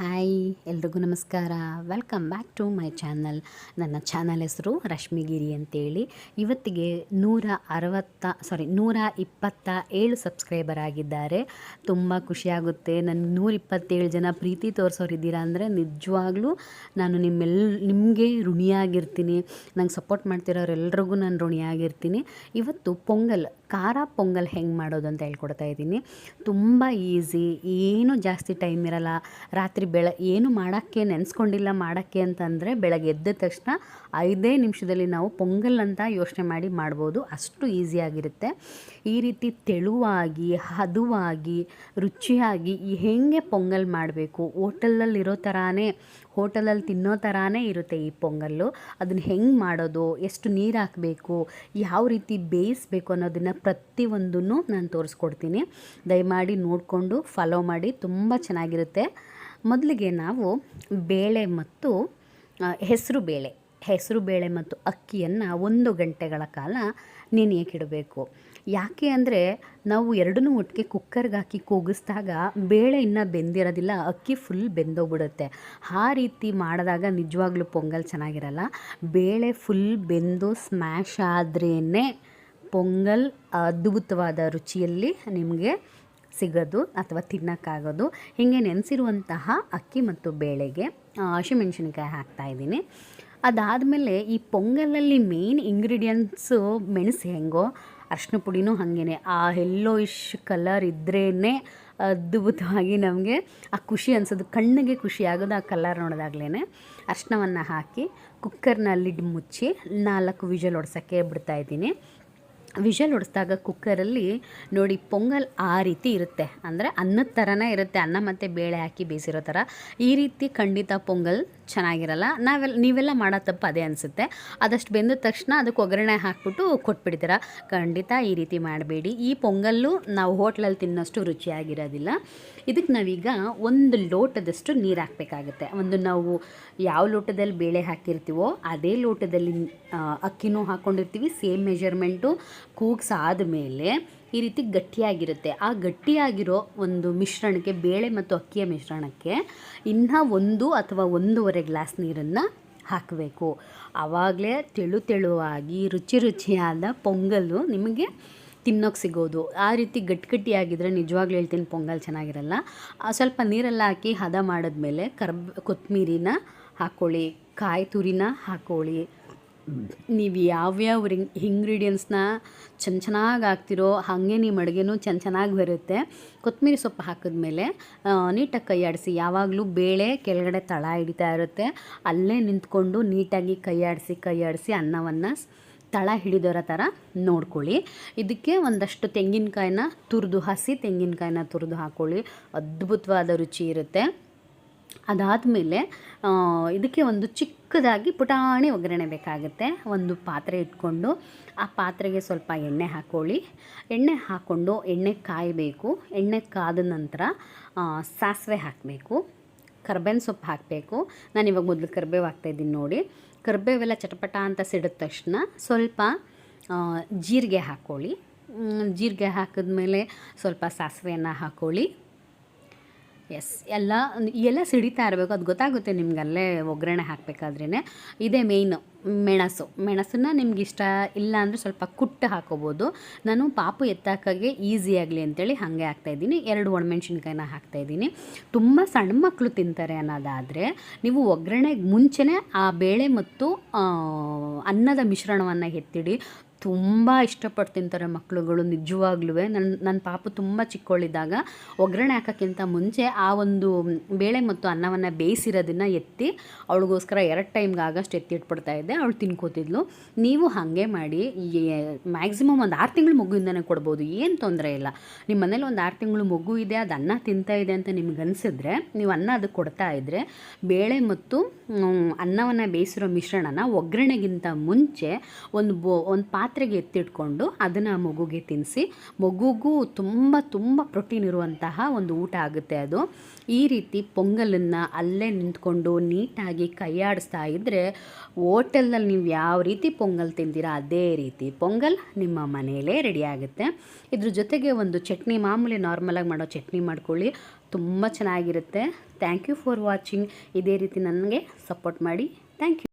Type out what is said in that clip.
Hi, ಎಲ್ರಿಗೂ ನಮಸ್ಕಾರ. Welcome back to my channel ನನ್ನ ಚಾನಲ್ ಹೆಸರು ರಶ್ಮಿಗಿರಿ ಅಂತೇಳಿ. ಇವತ್ತಿಗೆ ನೂರ ಅರವತ್ತ ಸಾರಿ ನೂರ ಇಪ್ಪತ್ತ ಏಳು ಸಬ್ಸ್ಕ್ರೈಬರ್ ಆಗಿದ್ದಾರೆ. ತುಂಬ ಖುಷಿಯಾಗುತ್ತೆ ನನ್ನ ನೂರ ಇಪ್ಪತ್ತೇಳು ಜನ ಪ್ರೀತಿ ತೋರಿಸೋರಿದ್ದೀರಾ ಅಂದರೆ ನಿಜವಾಗ್ಲೂ ನಾನು ನಿಮ್ಮೆಲ್, ನಿಮಗೆ ಋಣಿಯಾಗಿರ್ತೀನಿ. ನಂಗೆ ಸಪೋರ್ಟ್ ಮಾಡ್ತಿರೋರೆಲ್ರಿಗೂ ನಾನು ಋಣಿಯಾಗಿರ್ತೀನಿ. ಇವತ್ತು ಪೊಂಗಲ್ ಖಾರ ಪೊಂಗಲ್ ಹೆಂಗೆ ಮಾಡೋದು ಅಂತ ಹೇಳ್ಕೊಡ್ತಾ ಇದ್ದೀನಿ. ತುಂಬ ಈಸಿ, ಏನು ಜಾಸ್ತಿ ಟೈಮ್ ಇರಲ್ಲ. ರಾತ್ರಿ ಬೆಳ, ಏನು ಮಾಡೋಕ್ಕೆ ನೆನೆಸ್ಕೊಂಡಿಲ್ಲ ಮಾಡೋಕ್ಕೆ ಅಂತಂದರೆ ಬೆಳಗ್ಗೆ ಎದ್ದ ತಕ್ಷಣ ಐದೇ ನಿಮಿಷದಲ್ಲಿ ನಾವು ಪೊಂಗಲ್ ಅಂತ ಯೋಚನೆ ಮಾಡಿ ಮಾಡ್ಬೋದು. ಅಷ್ಟು ಈಸಿಯಾಗಿರುತ್ತೆ ಈ ರೀತಿ ತೆಳುವಾಗಿ, ಹದುವಾಗಿ, ರುಚಿಯಾಗಿ ಹೆಂಗೆ ಪೊಂಗಲ್ ಮಾಡಬೇಕು, ಹೋಟೆಲಲ್ಲಿರೋ ಥರಾನೇ ಹೋಟೆಲಲ್ಲಿ ತಿನ್ನೋ ಥರಾನೇ ಇರುತ್ತೆ ಈ ಪೊಂಗಲ್ಲು. ಅದನ್ನು ಹೆಂಗೆ ಮಾಡೋದು? ಎಷ್ಟು ನೀರು ಹಾಕಬೇಕು? ಯಾವ ರೀತಿ ಬೇಯಿಸ್ಬೇಕು ಅನ್ನೋದನ್ನು ಪ್ರತಿಯೊಂದನ್ನು ನಾನು ತೋರಿಸ್ಕೊಡ್ತೀನಿ. ದಯಮಾಡಿ ನೋಡಿಕೊಂಡು ಫಾಲೋ ಮಾಡಿ, ತುಂಬ ಚೆನ್ನಾಗಿರುತ್ತೆ. ಮೊದಲಿಗೆ ನಾವು ಬೇಳೆ ಮತ್ತು ಹೆಸರು ಬೇಳೆ ಹೆಸರು ಬೇಳೆ ಮತ್ತು ಅಕ್ಕಿಯನ್ನು ಒಂದು ಗಂಟೆಗಳ ಕಾಲ ನೆನೆಯಕ್ಕಿಡಬೇಕು ಯಾಕೆ ಅಂದರೆ ನಾವು ಎರಡನ್ನೂ ಒಟ್ಟಿಗೆ ಕುಕ್ಕರ್ಗೆ ಹಾಕಿ ಕೂಗಿಸ್ದಾಗ ಬೇಳೆ ಇನ್ನೂ ಬೆಂದಿರೋದಿಲ್ಲ, ಅಕ್ಕಿ ಫುಲ್ ಬೆಂದೋಗ್ಬಿಡುತ್ತೆ. ಆ ರೀತಿ ಮಾಡಿದಾಗ ನಿಜವಾಗ್ಲೂ ಪೊಂಗಲ್ ಚೆನ್ನಾಗಿರಲ್ಲ. ಬೇಳೆ ಫುಲ್ ಬೆಂದು ಸ್ಮ್ಯಾಶ್ ಆದ್ರೇ ಪೊಂಗಲ್ ಅದ್ಭುತವಾದ ರುಚಿಯಲ್ಲಿ ನಿಮಗೆ ಸಿಗೋದು ಅಥವಾ ತಿನ್ನೋಕ್ಕಾಗೋದು. ಹೀಗೆ ನೆನೆಸಿರುವಂತಹ ಅಕ್ಕಿ ಮತ್ತು ಬೇಳೆಗೆ ಹಸಿಮೆಣ್ಸಿನ್ಕಾಯಿ ಹಾಕ್ತಾಯಿದ್ದೀನಿ ಅದಾದಮೇಲೆ ಈ ಪೊಂಗಲಲ್ಲಿ ಮೇನ್ ಇಂಗ್ರೀಡಿಯೆಂಟ್ಸು ಮೆಣಸು ಹೆಂಗೋ ಅರ್ಶಿನ ಪುಡಿನೂ ಹಾಗೇ ಆ ಎಲ್ಲೋಯಿಶ್ ಕಲರ್ ಇದ್ರೇ ಅದ್ಭುತವಾಗಿ ನಮಗೆ ಆ ಖುಷಿ ಅನ್ಸೋದು. ಕಣ್ಣಿಗೆ ಖುಷಿ ಆಗೋದು ಆ ಕಲರ್ ನೋಡಿದಾಗ್ಲೇ ಅರ್ಶಿನವನ್ನು ಹಾಕಿ ಕುಕ್ಕರ್ನ ಲಿಡ್ ಮುಚ್ಚಿ ನಾಲ್ಕು ವಿಜಲ್ ಹೊಡ್ಸೋಕ್ಕೆ ಬಿಡ್ತಾಯಿದ್ದೀನಿ ವಿಷಲ್ ಹೊಡೆಸ್ದಾಗ ಕುಕ್ಕರಲ್ಲಿ ನೋಡಿ ಪೊಂಗಲ್ ಆ ರೀತಿ ಇರುತ್ತೆ. ಅಂದರೆ ಅನ್ನದ ಥರನೇ ಇರುತ್ತೆ. ಅನ್ನ ಮತ್ತು ಬೇಳೆ ಹಾಕಿ ಬೇಯಿಸಿರೋ ಥರ. ಈ ರೀತಿ ಖಂಡಿತ ಪೊಂಗಲ್ ಚೆನ್ನಾಗಿರಲ್ಲ. ನಾವೆಲ್ಲ ನೀವೆಲ್ಲ ಮಾಡೋ ತಪ್ಪು ಅದೇ ಅನಿಸುತ್ತೆ. ಅದಷ್ಟು ಬೆಂದ ತಕ್ಷಣ ಅದಕ್ಕೆ ಒಗ್ಗರಣೆ ಹಾಕ್ಬಿಟ್ಟು ಕೊಟ್ಬಿಡ್ತೀರ. ಖಂಡಿತ ಈ ರೀತಿ ಮಾಡಬೇಡಿ. ಈ ಪೊಂಗಲ್ಲು ನಾವು ಹೋಟ್ಲಲ್ಲಿ ತಿನ್ನೋಷ್ಟು ರುಚಿಯಾಗಿರೋದಿಲ್ಲ. ಇದಕ್ಕೆ ನಾವೀಗ ಒಂದು ಲೋಟದಷ್ಟು ನೀರು ಹಾಕಬೇಕಾಗುತ್ತೆ. ಒಂದು ನಾವು ಯಾವ ಲೋಟದಲ್ಲಿ ಬೇಳೆ ಹಾಕಿರ್ತೀವೋ ಅದೇ ಲೋಟದಲ್ಲಿ ಅಕ್ಕಿನೂ ಹಾಕ್ಕೊಂಡಿರ್ತೀವಿ ಸೇಮ್ ಮೆಜರ್ಮೆಂಟು ಕೂಗ್ಸಾದ ಮೇಲೆ ಈ ರೀತಿ ಗಟ್ಟಿಯಾಗಿರುತ್ತೆ. ಆ ಗಟ್ಟಿಯಾಗಿರೋ ಒಂದು ಮಿಶ್ರಣಕ್ಕೆ, ಬೇಳೆ ಮತ್ತು ಅಕ್ಕಿಯ ಮಿಶ್ರಣಕ್ಕೆ ಇನ್ನೂ ಒಂದು ಅಥವಾ ಒಂದೂವರೆ ಗ್ಲಾಸ್ ನೀರನ್ನು ಹಾಕಬೇಕು. ಆವಾಗಲೇ ತೆಳು ತೆಳುವಾಗಿ, ರುಚಿ ರುಚಿಯಾದ ಪೊಂಗಲ್ಲು ನಿಮಗೆ ತಿನ್ನೋಕೆ ಸಿಗೋದು. ಆ ರೀತಿ ಗಟ್ಟಿ ಗಟ್ಟಿಯಾಗಿದ್ದರೆ ನಿಜವಾಗ್ಲೂ ಹೇಳ್ತೀನಿ ಪೊಂಗಲ್ ಚೆನ್ನಾಗಿರಲ್ಲ. ಸ್ವಲ್ಪ ನೀರೆಲ್ಲ ಹಾಕಿ ಹದ ಮಾಡಿದ್ಮೇಲೆ ಕರ್ಬ್ ಕೊತ್ತಂಬರಿನ ಹಾಕ್ಕೊಳ್ಳಿ ಕಾಯಿ ತುರಿನ ಹಾಕ್ಕೊಳ್ಳಿ ನೀವು ಯಾವ್ಯಾವ ರಿಂಗ್ ಇಂಗ್ರೀಡಿಯೆಂಟ್ಸ್ನ ಚೆನ್ನ ಚೆನ್ನಾಗಿ ಹಾಕ್ತಿರೋ ಹಾಗೆ ನಿಮ್ಮ ಅಡುಗೆನೂ ಚೆನ್ನ ಚೆನ್ನಾಗಿ ಬರುತ್ತೆ. ಕೊತ್ತಂಬರಿ ಸೊಪ್ಪು ಹಾಕಿದ್ಮೇಲೆ ನೀಟಾಗಿ ಕೈಯಾಡಿಸಿ ಯಾವಾಗಲೂ ಬೇಳೆ ಕೆಳಗಡೆ ತಳ ಹಿಡಿತಾ ಇರುತ್ತೆ. ಅಲ್ಲೇ ನಿಂತ್ಕೊಂಡು ನೀಟಾಗಿ ಕೈಯಾಡಿಸಿ ಕೈಯಾಡಿಸಿ ಅನ್ನವನ್ನು ತಳ ಹಿಡಿದಿರೋ ಥರ ನೋಡ್ಕೊಳ್ಳಿ. ಇದಕ್ಕೆ ಒಂದಷ್ಟು ತೆಂಗಿನಕಾಯಿನ ತುರಿದು ಹಸಿ ತೆಂಗಿನಕಾಯಿನ ತುರಿದು ಹಾಕ್ಕೊಳ್ಳಿ ಅದ್ಭುತವಾದ ರುಚಿ ಇರುತ್ತೆ. ಅದಾದಮೇಲೆ ಇದಕ್ಕೆ ಒಂದು ಚಿಕ್ಕದಾಗಿ ಪುಟಾಣಿ ಒಗ್ಗರಣೆ ಬೇಕಾಗುತ್ತೆ. ಒಂದು ಪಾತ್ರೆ ಇಟ್ಕೊಂಡು, ಆ ಪಾತ್ರೆಗೆ ಸ್ವಲ್ಪ ಎಣ್ಣೆ ಹಾಕ್ಕೊಳ್ಳಿ ಎಣ್ಣೆ ಹಾಕ್ಕೊಂಡು ಎಣ್ಣೆ ಕಾಯಬೇಕು. ಎಣ್ಣೆ ಕಾದ ನಂತರ ಸಾಸಿವೆ ಹಾಕಬೇಕು. ಕರ್ಬೇವಿನ ಸೊಪ್ಪು ಹಾಕಬೇಕು. ನಾನು ಇವಾಗ ಮೊದಲು ಕರ್ಬೇವು ಹಾಕ್ತಾಯಿದ್ದೀನಿ ನೋಡಿ. ಕರ್ಬೇವೆಲ್ಲ ಚಟಪಟ ಅಂತ ಸಿಡಿದ ತಕ್ಷಣ ಸ್ವಲ್ಪ ಜೀರಿಗೆ ಹಾಕ್ಕೊಳ್ಳಿ ಜೀರಿಗೆ ಹಾಕಿದ್ಮೇಲೆ ಸ್ವಲ್ಪ ಸಾಸಿವೆಯನ್ನು ಹಾಕ್ಕೊಳ್ಳಿ ಎಸ್ ಎಲ್ಲ ಎಲ್ಲ ಸಿಡಿತಾ ಇರಬೇಕು. ಅದು ಗೊತ್ತಾಗುತ್ತೆ ನಿಮ್ಗೆ ಅಲ್ಲೇ ಒಗ್ಗರಣೆ ಹಾಕಬೇಕಾದ್ರೇ ಇದೇ ಮೇಯ್ನು ಮೆಣಸು. ಮೆಣಸನ್ನು ನಿಮ್ಗೆ ಇಷ್ಟ ಇಲ್ಲ ಅಂದರೆ ಸ್ವಲ್ಪ ಕುಟ್ಟು ಹಾಕೋಬೋದು. ನಾನು ಪಾಪು ಎತ್ತಾಕಾಗೆ ಈಸಿ ಆಗಲಿ ಅಂತೇಳಿ ಹಾಗೆ ಹಾಕ್ತಾಯಿದ್ದೀನಿ ಎರಡು ಒಣಮೆಣ್ಸಿನ್ಕಾಯಿನ ಹಾಕ್ತಾಯಿದ್ದೀನಿ ತುಂಬ ಸಣ್ಣ ಮಕ್ಕಳು ತಿಂತಾರೆ ಅನ್ನೋದಾದರೆ ನೀವು ಒಗ್ಗರಣೆಗೆ ಮುಂಚೆನೇ ಆ ಬೇಳೆ ಮತ್ತು ಅನ್ನದ ಮಿಶ್ರಣವನ್ನು ಎತ್ತಿಡಿ. ತುಂಬ ಇಷ್ಟಪಟ್ಟು ತಿಂತಾರೆ ಮಕ್ಕಳುಗಳು ನಿಜವಾಗ್ಲೂ ನನ್ನ ನನ್ನ ಪಾಪು ತುಂಬ ಚಿಕ್ಕವಳಿದ್ದಾಗ ಒಗ್ಗರಣೆ ಹಾಕೋಕ್ಕಿಂತ ಮುಂಚೆ ಆ ಒಂದು ಬೇಳೆ ಮತ್ತು ಅನ್ನವನ್ನು ಬೇಯಿಸಿರೋದನ್ನು ಎತ್ತಿ, ಅವಳಿಗೋಸ್ಕರ ಎರಡು ಟೈಮ್ಗೆ ಆಗಷ್ಟು ಎತ್ತಿಟ್ಬಿಡ್ತಾ ಇದ್ದೆ. ಅವಳು ತಿನ್ಕೋತಿದ್ಲು. ನೀವು ಹಾಗೆ ಮಾಡಿ ಮ್ಯಾಕ್ಸಿಮಮ್ ಒಂದು ಆರು ತಿಂಗಳು ಮಗುವಿಂದನೇ ಕೊಡ್ಬೋದು. ಏನು ತೊಂದರೆ ಇಲ್ಲ. ನಿಮ್ಮ ಮನೇಲಿ ಒಂದು ಆರು ತಿಂಗಳು ಮಗು ಇದೆ, ಅದು ಅನ್ನ ತಿಂತಾ ಇದೆ ಅಂತ ನಿಮ್ಗೆ ಅನಿಸಿದ್ರೆ, ನೀವು ಅನ್ನ ಅದಕ್ಕೆ ಕೊಡ್ತಾ ಇದ್ದರೆ ಬೇಳೆ ಮತ್ತು ಅನ್ನವನ್ನು ಬೇಯಿಸಿರೋ ಮಿಶ್ರಣನ ಒಗ್ಗರಣೆಗಿಂತ ಮುಂಚೆ ಒಂದು ಬೋ, ಒಂದು ಪಾತ್ರೆಗೆ ಎತ್ತಿಟ್ಕೊಂಡು ಅದನ್ನು ಮಗುಗೆ ತಿನ್ನಿಸಿ ಮಗುಗೂ ತುಂಬ ತುಂಬ ಪ್ರೋಟೀನ್ ಇರುವಂತಹ ಒಂದು ಊಟ ಆಗುತ್ತೆ ಅದು. ಈ ರೀತಿ ಪೊಂಗಲನ್ನು ಅಲ್ಲೇ ನಿಂತ್ಕೊಂಡು ನೀಟಾಗಿ ಕೈಯಾಡಿಸ್ತಾ ಇದ್ದರೆ ಹೋಟೆಲ್ನಲ್ಲಿ ನೀವು ಯಾವ ರೀತಿ ಪೊಂಗಲ್ ತಿಂದಿರಾ, ಅದೇ ರೀತಿ ಪೊಂಗಲ್ ನಿಮ್ಮ ಮನೆಯಲ್ಲೇ ರೆಡಿ ಆಗುತ್ತೆ. ಇದ್ರ ಜೊತೆಗೆ ಒಂದು ಚಟ್ನಿ, ಮಾಮೂಲಿ ನಾರ್ಮಲಾಗಿ ಮಾಡೋ ಚಟ್ನಿ ಮಾಡ್ಕೊಳ್ಳಿ. ತುಂಬ ಚೆನ್ನಾಗಿರುತ್ತೆ. ಥ್ಯಾಂಕ್ ಯು ಫಾರ್ ವಾಚಿಂಗ್ ಇದೇ ರೀತಿ ನನಗೆ ಸಪೋರ್ಟ್ ಮಾಡಿ. Thank you